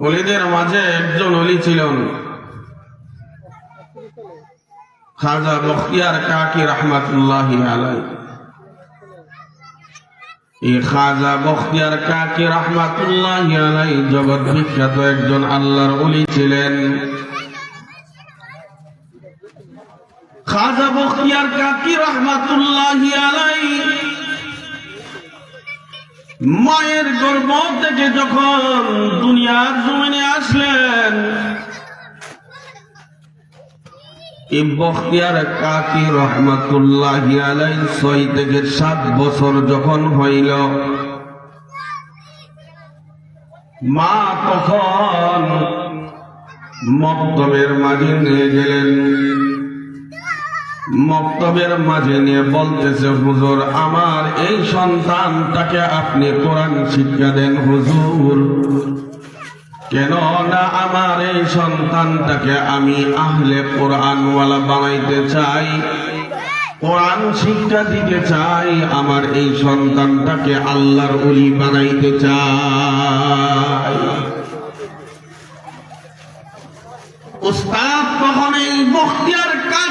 অলিদের মাঝে একজন অলি ছিলেন। খাজা বখতিয়ার কাকি রহমাতুল্লাহ আলাই এই খাজা বখতিয়ার কাকি রহমাতুল্লাহ আলাই জগৎ বিখ্যাত একজন আল্লাহর অলি ছিলেন। খাজা বখতিয়ার কাকি রহমাতুল্লাহ আলাই মায়ের গর্ভ থেকে যখন দুনিয়ার জমিনে আসলেন বখতিয়ার সাত বছর যখন হইল, মা তখন মক্তবের মাঝে নিয়ে গেলেন। মক্তবের মাঝে নিয়ে বলতেছে, হুজুর, আমার এই সন্তানটাকে আপনি কোরআন শিক্ষা দেন, হুজুর। কেন না আমার এই সন্তানটাকে আমি আহলে কোরআনওয়ালা বানাইতে চাই, কোরআন শিক্ষা দিতে চাই, আমার এই সন্তানটাকে আল্লাহর উলি বানাইতে চাই। উস্তাদ তখন এই বখতিয়ার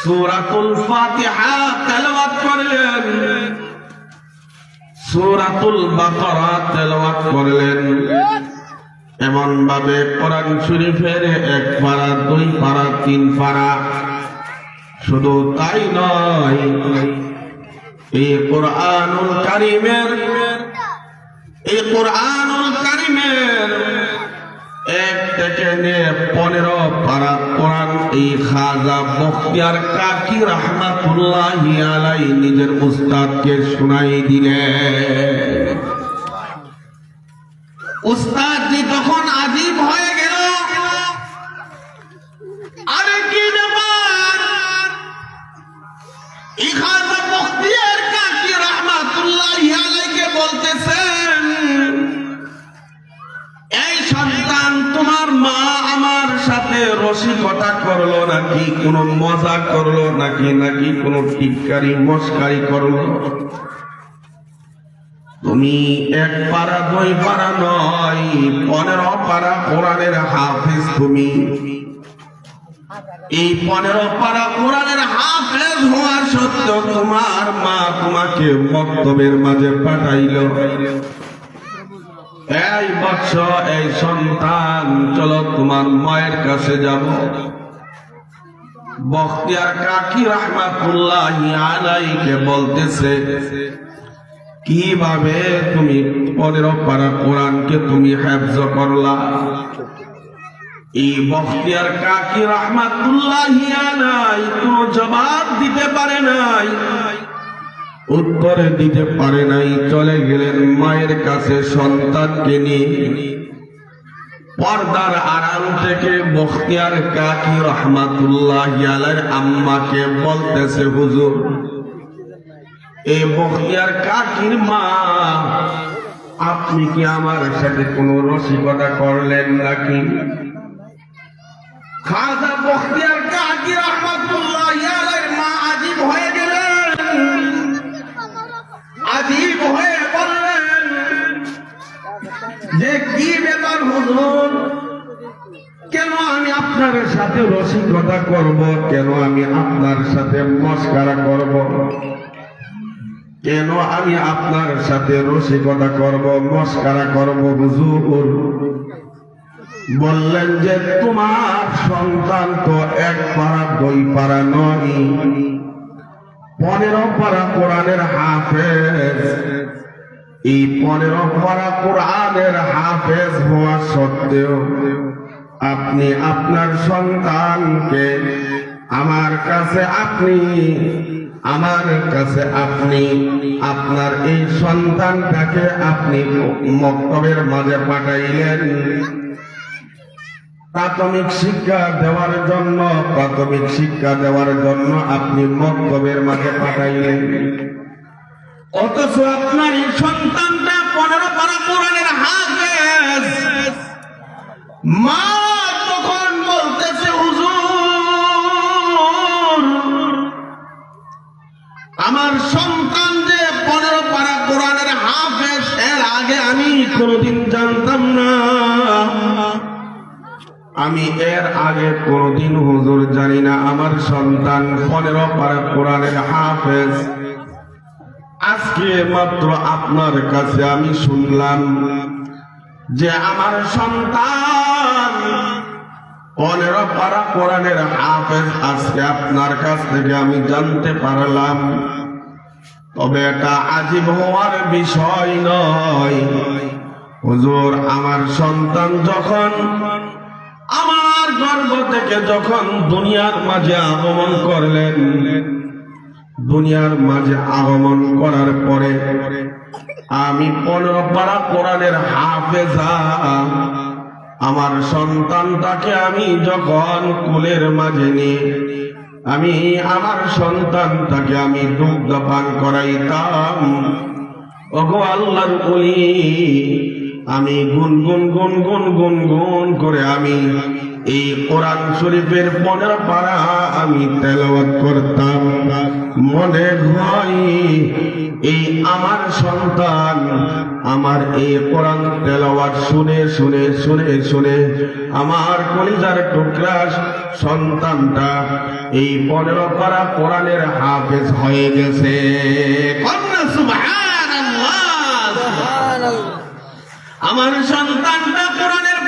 সূরাতুল ফাতিহা তেলাওয়াত করলেন। সূরাতুল বাকারা তেলাওয়াত করলেন। এমন ভাবে কোরআন শরীফের এক পারা, দুই পারা, তিন পারা। শুধু তাই নয় এই কোরআনুল কারিমের এই কোরআনুল কারিমের এক থেকে নিয়ে পনেরো পারা এই খাজা বখতিয়ার কাকি রহমাতুল্লাহ আলাই নিজের উস্তাদকে শুনাই দিলেন। উস্তাদ করল নাকি? কোনো মজা করল নাকি? নাকি কোনো টিটকারি, মস্কারি করল? তুমি এক পারা, দুই পারা নয়, পনেরো পারা কোরআনের হাফিজ তুমি। এই পনেরো পারা কোরআনের হাফেজ হওয়ার সত্ত্বেও তোমার মা তোমাকে মক্তবের মাঝে পাঠাইল। এই বৎস এই সন্তান, চলো তোমার মায়ের কাছে যাব। বখতিয়ার কাকি রহমাতুল্লাহ আলাইকে বলতেছে, কীভাবে তুমি পনেরো পারা কোরআনকে তুমি হেফজ করলা? এই বখতিয়ার কাকি রহমাতুল্লাহ আলাই কোনো জবাব দিতে পারে নাই, উত্তরে দিতে পারে নাই, চলে গেলেন মায়ের কাছে সন্তানকে নিয়ে। পর্দার আড়াল থেকে বখতিয়ার কাকি রহমাতুল্লাহ আম্মাকে বলতেছে, হুজুর, এই বখতিয়ার কাকির মা, আপনি কি আমার সাথে কোনো রসিকতা করলেন নাকি? খাজা বখতিয়ার কাকি রহমাতুল্লাহ আলাইহির মা আজীব হয়ে গেলেন। আজীব হয়ে বললেন যে কি ব্যাপার, হুজুর? কেন আমি আপনার সাথে রসিকতা করব? কেন আমি আপনার সাথে মস্কারা করব? কেন আমি আপনার সাথে রসিকতা করব, মস্কারা করব, হুজুর? বললেন যে, তোমার সন্তান তো এক পাড়া, দুই পাড়া নয়। পনেরো পারা কোরআনের হাফেজ। এই পনেরো পারা কোরআনের হাফেজ হওয়া সত্ত্বেও আপনি আপনার সন্তানকে আমার কাছে আপনি, আমার কাছে আপনি, আপনার এই সন্তানটাকে আপনি মক্তবের মাঝে পাঠাইলেন। প্রাথমিক শিক্ষা দেওয়ার জন্য, প্রাথমিক শিক্ষা দেওয়ার জন্য আপনি মক্তবের মাঝে পাঠাইলেন। অথচ আপনার এই সন্তানটা পনেরো পারা কোরআনের হাফেজ। মা তখন বলতেছে, হুজুর, আমার সন্তান যে পনেরো পারা কোরআনের হাফেজ, এর আগে আমি কোনোদিন জানতাম না। আমি এর আগে কোনোদিন হুজুর জানি না, আমার সন্তান পনেরো পারা কোরআনের হাফেজ। আজকে মাত্র আপনার কাছে আমি শুনলাম যে আমার সন্তান পনেরো পারা কোরআনের হাফেজ আজকে আপনার কাছ থেকে আমি জানতে পারলাম। তবে এটা আজীব হওয়ার বিষয় নয়। হুজুর, আমার সন্তান যখন আমার গর্ভ থেকে যখন দুনিয়ার মাঝে আগমন করলেন দুনিয়ার মাঝে আগমন করার পরে আমি পনেরো পারা কোরআনের হাফেজা। আমার সন্তানটাকে আমি যখন কুলের মাঝে নিয়ে আমি আমার সন্তানটাকে আমি দুগ্ধ পান করাইতাম, ওগো আল্লাহর বলি আমি গুন গুন গুন গুন গুন গুন করে আমি এই কোরআন শরীফের পনেরো পারা আমি তেলাওয়াত করতাম। মনে হয় এই আমার সন্তান আমার এই কোরআন তেলাওয়াত শুনে শুনে শুনে শুনে আমার কলিজার টুকরা সন্তানটা এই পনেরো পারা কোরআনের হাফেজ হয়ে গেছে। আমার সন্তানটা কোরআনের